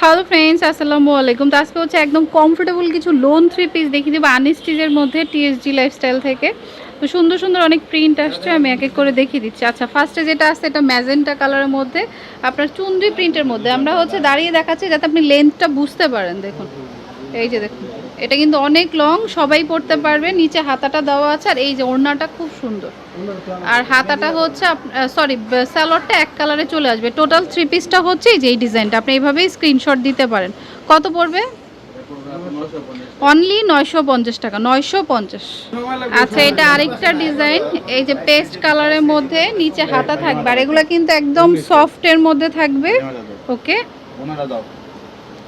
Hello friends আসসালামু আলাইকুম। তো আজকে হচ্ছে একদম কমফোর্টেবল কিছু লোন থ্রি পিস দেখিয়ে দেবো আনিস্টিজের মধ্যে টিএসজি লাইফস্টাইল থেকে। তো সুন্দর সুন্দর অনেক প্রিন্ট আসছে, আমি এক এক করে দেখিয়ে দিচ্ছি। আচ্ছা ফার্স্টে যেটা আসছে এটা ম্যাজেন্টা কালারের মধ্যে, আপনার চুন্দ্রি প্রিন্টের মধ্যে। আমরা হচ্ছে দাঁড়িয়ে দেখাচ্ছি যাতে আপনি লেন্থটা বুঝতে পারেন, দেখুন। এই যে দেখুন। এটা কিন্তু অনেক লং সবাই পড়তে পারবে। নিচে হাতাটা দেওয়া আছে, আর এই যে ওড়নাটা খুব সুন্দর। আর হাতাটা হচ্ছে সরি স্যালোয়ারটা এক কালারে চলে আসবে। টোটাল থ্রি পিসটা হচ্ছে যে, এই ডিজাইনটা আপনি এইভাবেই স্ক্রিনশট দিতে পারেন। কত পড়বে? অনলি নয়শো পঞ্চাশ টাকা, নয়শো পঞ্চাশ। আচ্ছা এটা আরেকটা ডিজাইন এই যে পেস্ট কালারের মধ্যে নিচে হাতা থাকবে। আর এগুলো কিন্তু একদম সফটের মধ্যে থাকবে। ওকে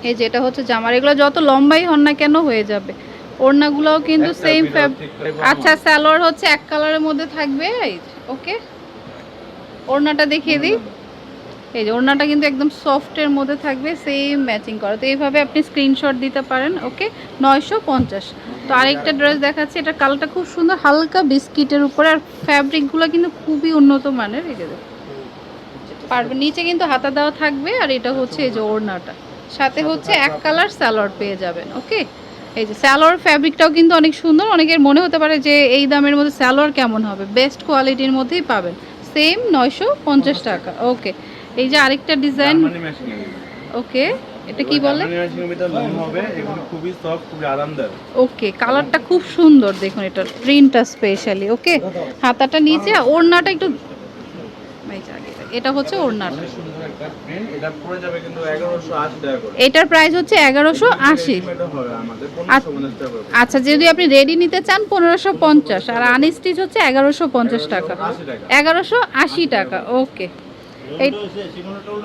এই যে এটা হচ্ছে জামার এগুলো যত লম্বাই হন না কেন হয়ে যাবে। ওড়নাগুলোও কিন্তু সেম আচ্ছা স্যালোয়ার হচ্ছে এক কালারের মধ্যে থাকবে ওকে ওড়নাটা দেখিয়ে দিই। এই যে ওড়নাটা কিন্তু একদম সফটের মধ্যে থাকবে সেম ম্যাচিং করা। তো এইভাবে আপনি স্ক্রিনশট দিতে পারেন ওকে নয়শো পঞ্চাশ। তো আরেকটা ড্রেস দেখাচ্ছি এটা কালারটা খুব সুন্দর হালকা বিস্কিটের উপরে। আর ফ্যাব্রিকগুলো কিন্তু খুবই উন্নত মানের এই যে পারবে নিচে কিন্তু হাতা দেওয়া থাকবে আর এটা হচ্ছে এই যে ওড়নাটা। সাথে হচ্ছে এক কালার স্যালোয়ার পেয়ে যাবেন ওকে এই যে স্যালোয়ার ফ্যাব্রিকটাও কিন্তু অনেক সুন্দর অনেকের মনে হতে পারে যে এই দামের মধ্যে স্যালোয়ার কেমন হবে? বেস্ট কোয়ালিটির মধ্যেই পাবেন। সেম নয়শো পঞ্চাশ টাকা ওকে এই যে আরেকটা ডিজাইন ওকে এটা কি বলে? খুবই সফট খুবই আরামদায়ক। ওকে কালারটা খুব সুন্দর দেখুন এটা প্রিন্টটা স্পেশালি ওকে হাতাটা নিচে ওড়নাটা একটু এটা হচ্ছে ওড়নাটা। সুন্দর একটা প্রিন্ট এটা পড়ে যাবে কিন্তু 1180 টাকা করে। এটার প্রাইস হচ্ছে এগারোশো আশি। আচ্ছা। 1550 টাকা করে। আচ্ছা যদি আপনি রেডি নিতে চান পনেরোশো পঞ্চাশ। আর আনস্টিচ হচ্ছে এগারোশো পঞ্চাশ টাকা। এগারোশো আশি টাকা। ওকে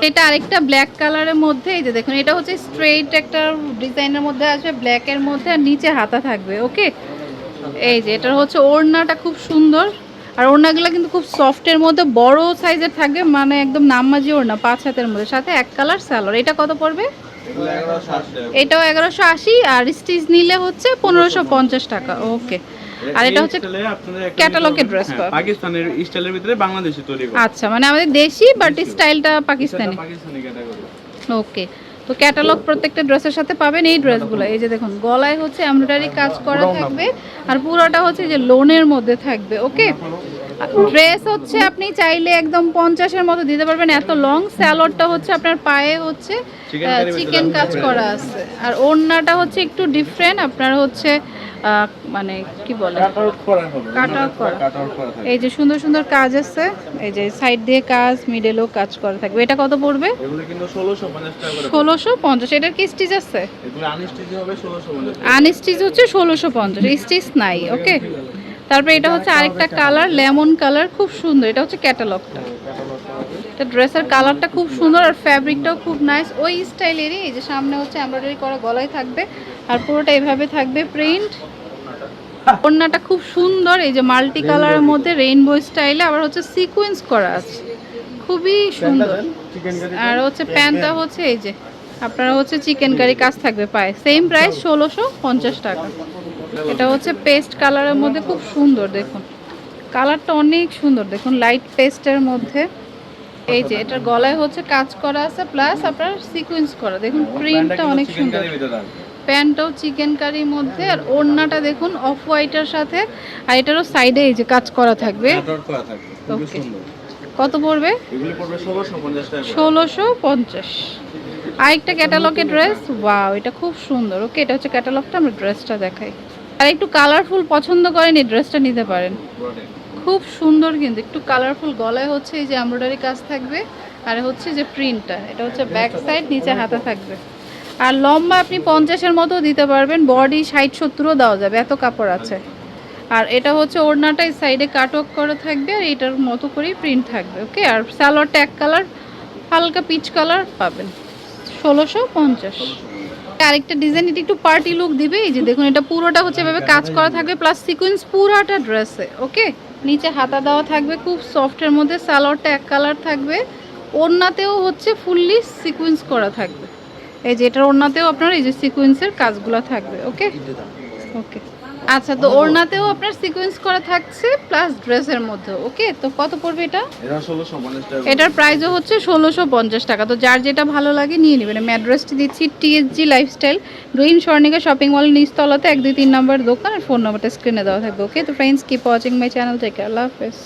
এটা আরেকটা ব্ল্যাক কালারের মধ্যে এই যে দেখুন এটা হচ্ছে স্ট্রেইট একটা ডিজাইনের মধ্যে আসবে ব্ল্যাকের মধ্যে আর নিচে হাতা থাকবে ওকে এই যে এটা হচ্ছে ওড়নাটা খুব সুন্দর। আর ওড়নাগুলো কিন্তু খুব সফটের মধ্যে বড় সাইজের থাকবে মানে একদম নামমাজি ওড়না পাঁচ হাতের মধ্যে। সাথে এক কালার স্যালোর এটা কত পড়বে? এগুলো 1180 টাকা এটাও এগারোশো আশি আর স্টিচ নিলে হচ্ছে পনেরোশো পঞ্চাশ টাকা। ওকে আর এটা হচ্ছে ক্যাটালগের পাবে। পাকিস্তানের স্টাইলের ভিতরে বাংলাদেশি তৈরি আচ্ছা মানে আমাদের দেশি বাট স্টাইলটা পাকিস্তানি। ওকে তো ক্যাটালগ প্রত্যেকটা ড্রেসের সাথে পাবেন এই ড্রেসগুলো এই যে দেখুন গলায় হচ্ছে এমব্রয়ডারি কাজ করা থাকবে আর পুরোটা হচ্ছে যে লোনের মধ্যে থাকবে ওকে ড্রেস হচ্ছে আপনি চাইলে একদম পঞ্চাশের মতো দিতে পারবেন। এত লং স্যালোডটা হচ্ছে আপনার পায়ে হচ্ছে চিকেন কাজ করা আছে। আর ওড়নাটা হচ্ছে একটু ডিফারেন্ট আপনার হচ্ছে মানে কি বলে? এই যে সুন্দর সুন্দর কাজ আছে এই যে সাইড দিয়ে কাজ মিডেলও কাজ করা থাকবে। এটা কত পড়বে? এগুলো কিন্তু 1650 টাকা করে ষোলোশো পঞ্চাশ। এটার কি স্টিচ আছে? এগুলো আনস্টিচ হবে 1650 আনস্টিচ হচ্ছে ষোলোশো পঞ্চাশ। স্টিচ নাই ওকে তারপরে এটা হচ্ছে আরেকটা কালার লেমন কালার খুব সুন্দর। এটা হচ্ছে ক্যাটালগটা এটা ড্রেসের কালারটা খুব সুন্দর আর ফ্যাব্রিকটাও খুব নাইস ওই স্টাইলেরই এই যে সামনে হচ্ছে এমব্রয়ডারি করা গলায় থাকবে আর পুরোটা এভাবে থাকবে প্রিন্ট ওড়নাটা খুব সুন্দর এই যে মাল্টি কালারের মধ্যে রেইনবো স্টাইলে আবার হচ্ছে সিকোয়েন্স করা আছে। খুবই সুন্দর। আর হচ্ছে প্যান্টটা হচ্ছে এই যে আপনারা হচ্ছে চিকেন কারি কাজ থাকবে পায়ে। সেম প্রাইস ষোলোশো পঞ্চাশ টাকা। এটা হচ্ছে পেস্ট কালারের মধ্যে খুব সুন্দর দেখুন। কালারটা অনেক সুন্দর দেখুন লাইট পেস্টের মধ্যে। এই যে এটার গলায় হচ্ছে কাজ করা আছে প্লাস আপনার সিকোয়েন্স করা। দেখুন প্রিন্টটা অনেক সুন্দর। প্যান্টটাও চিকেন কারির মধ্যে আর ওড়নাটা দেখুন অফ হোয়াইটের সাথে আর এটারও সাইডে এই যে কাজ করা থাকবে। Okay. সুন্দর। কত পড়বে? এগুলো পড়বে 1650 টাকা করে। ষোলোশো পঞ্চাশ। আরেকটা ক্যাটালগের ড্রেস ওয়াও এটা খুব সুন্দর। ওকে এটা হচ্ছে ক্যাটালগটা আমরা ড্রেসটা দেখাই। আর একটু কালারফুল পছন্দ করেন এই ড্রেসটা নিতে পারেন। খুব সুন্দর কিন্তু একটু কালারফুল গলায় হচ্ছে এই যে এমব্রয়ডারি কাজ থাকবে আর হচ্ছে যে প্রিন্টটা এটা হচ্ছে ব্যাক সাইড নিচে হাতা থাকবে। আর লম্বা আপনি পঞ্চাশের মতো দিতে পারবেন বডি ষাট সত্তরও দেওয়া যাবে এত কাপড় আছে। আর এটা হচ্ছে ওড়নাটা এই সাইডে কাটওয়ার্ক করা থাকবে আর এটার মতো করেই প্রিন্ট থাকবে ওকে আর সালোয়ারটা এক কালার হালকা পিচ কালার পাবেন ষোলোশো পঞ্চাশ। আরেকটা ডিজাইন এটা একটু পার্টি লুক দিবে এই যে দেখুন এটা পুরোটা হচ্ছে এভাবে কাজ করা থাকবে প্লাস সিকোয়েন্স পুরোটা ড্রেসে ওকে নিচে হাতা দেওয়া থাকবে খুব সফটের মধ্যে সালোয়ারটা এক কালার থাকবে। ওড়নাতেও হচ্ছে ফুললি সিকুয়েন্স করা থাকবে। এই যে এটার ওড়নাতেও আপনার এই যে সিকুয়েন্সের কাজগুলো থাকবে ওকে ওকে আচ্ছা তো ওড়নাতেও আপনার সিকোয়েন্স করা থাকছে প্লাস ড্রেসের মধ্যে ওকে তো কত পড়বে এটা? এটার প্রাইসও হচ্ছে ষোলোশো পঞ্চাশ টাকা। তো যার যেটা ভালো লাগে নিয়ে নেবেন। আমি অ্যাড্রেসটি দিচ্ছি TSG lifestyle green Swarnika shopping mall নিচতলাতে এক দুই তিন নম্বর দোকান আর ফোন নাম্বারটা স্ক্রিনে দেওয়া থাকবে ওকে তো friends keep watching my channel থেকে আল্লাহ হাফেজ।